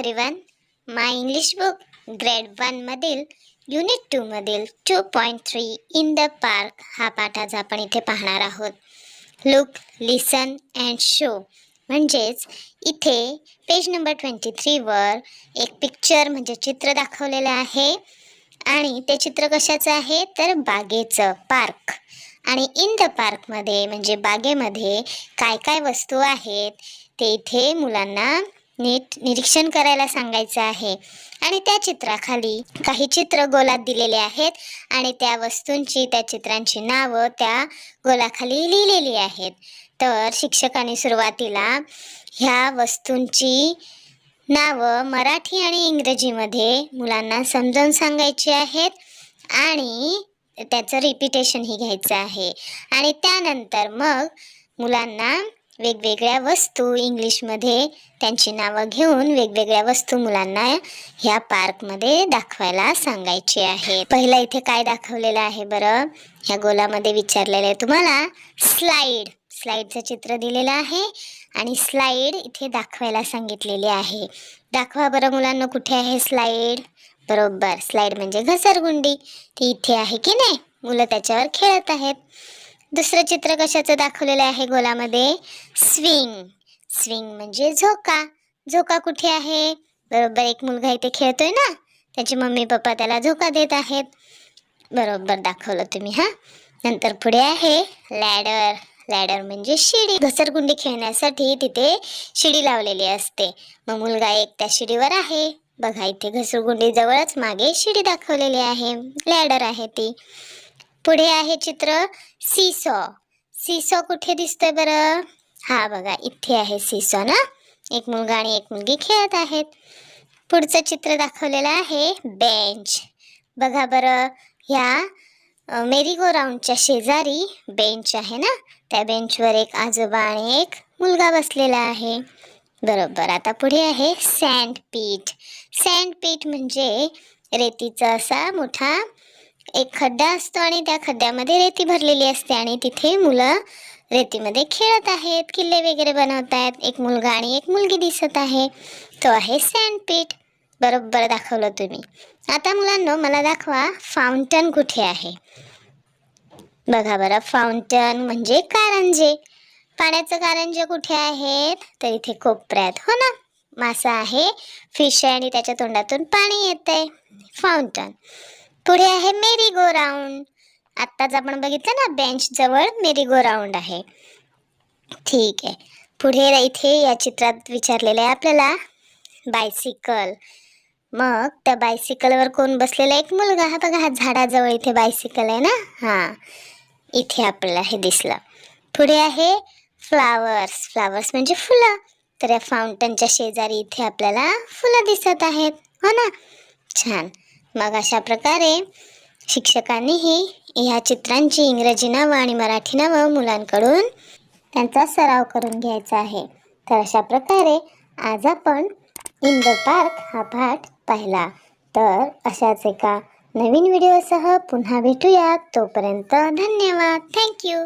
Everyone my English book grade वनमधील unit टूमधील two point three in the park हा पाठ आज आपण इथे पाहणार आहोत. लुक लिसन अँड शो म्हणजेच इथे पेज नंबर ट्वेंटी थ्रीवर एक पिक्चर म्हणजे चित्र दाखवलेलं आहे. आणि ते चित्र कशाचं आहे? तर बागेचं पार्क आणि इन द पार्कमध्ये म्हणजे बागेमध्ये काय काय वस्तू आहेत ते इथे मुलांना नीट निरीक्षण करायला सांगायचं आहे. आणि त्या चित्राखाली काही चित्र गोलात दिलेले आहेत. आणि त्या वस्तूंची त्या चित्रांची नावं त्या गोलाखाली लिहिलेली आहेत. तर शिक्षकांनी सुरुवातीला ह्या वस्तूंची नावं मराठी आणि इंग्रजीमध्ये मुलांना समजावून सांगायची आहेत. आणि त्याचं रिपिटेशनही घ्यायचं आहे. आणि त्यानंतर मग मुलांना वेगवेगळ्या वस्तू इंग्लिशमध्ये त्यांची नावं घेऊन वेगवेगळ्या वस्तू मुलांना ह्या पार्कमध्ये दाखवायला सांगायची आहे पहिलं इथे काय दाखवलेलं आहे बरं? ह्या गोलामध्ये विचारलेलं आहे तुम्हाला? स्लाईड स्लाईडचं चित्र दिलेलं आहे आणि स्लाईड इथे दाखवायला सांगितलेली आहे. दाखवा बरं मुलांना कुठे आहे स्लाईड बरोबर. स्लाईड म्हणजे घसरगुंडी. ती इथे आहे की नाही? मुलं त्याच्यावर खेळत आहेत. दुसरं चित्र कशाचं दाखवलेलं आहे गोलामध्ये? स्विंग स्विंग म्हणजे झोका. झोका कुठे आहे? बरोबर एक मुलगा इथे खेळतोय ना? त्याची मम्मी पप्पा त्याला झोका देत आहेत. बरोबर दाखवलं तुम्ही हां? नंतर पुढे आहे लॅडर लॅडर म्हणजे शिडी. घसरगुंडी खेळण्यासाठी तिथे शिडी लावलेली असते. मग मुलगा एक त्या शिडीवर आहे. बघा इथे घसरगुंडी जवळच मागे शिडी दाखवलेली आहे. लॅडर आहे ती. पुढे आहे चित्र सीसॉ. सीसॉ कुठे दिसतोय बरं? हा बघा इथे आहे सीसॉ ना? एक मुलगा आणि एक मुलगी खेळत आहेत. पुढचं चित्र दाखवलेलं आहे बेंच. बघा बरं ह्या मेरी गो राऊंडच्या शेजारी बेंच आहे ना? त्या बेंचवर एक आजोबा आणि एक मुलगा बसलेला आहे. बरोबर आता पुढे आहे सँड पीठ सँड पीठ म्हणजे रेतीचा असा मोठा एक खड्डा असतो आणि त्या खड्ड्यामध्ये रेती भरलेली असते आणि तिथे मुलं रेतीमध्ये खेळत आहेत किल्ले वगैरे बनवत आहेत. एक मुलगा आणि एक मुलगी दिसत आहे. तो आहे सँडपीठ. बरोबर दाखवलं तुम्ही. आता मुलांनो मला दाखवा फाउंटन कुठे आहे. बघा बरं फाउंटन म्हणजे कारंजे. पाण्याचं कारंजे कुठे आहेत? तर इथे कोपऱ्यात. हो ना? मासा आहे फिश आहे आणि त्याच्या तोंडातून पाणी येत आहे फाउंटन. पुढे आहे मेरी गो राऊंड. आत्ताच आपण बघितलं ना बेंच जवळ मेरी गो राऊंड आहे. ठीक आहे. पुढे इथे या चित्रात विचारलेलं आहे आपल्याला बायसिकल मग त्या बायसिकलवर कोण बसलेला एक मुलगा. हा बघा हा झाडाजवळ इथे बायसिकल आहे ना? हां. इथे आपल्याला हे दिसलं. पुढे आहे फ्लावर्स फ्लावर्स म्हणजे फुलं. तर या फाउंटनच्या शेजारी इथे आपल्याला फुलं दिसत आहेत. हो ना? छान. मग अशा प्रकारे शिक्षकांनीही ह्या चित्रांची इंग्रजी नावं आणि मराठी नावं मुलांकडून त्यांचा सराव करून घ्यायचा आहे. तर अशा प्रकारे आज आपण इन द पार्क हा पाठ पाहिला. तर अशाच एका नवीन व्हिडिओसह पुन्हा भेटूया. तोपर्यंत धन्यवाद. थँक्यू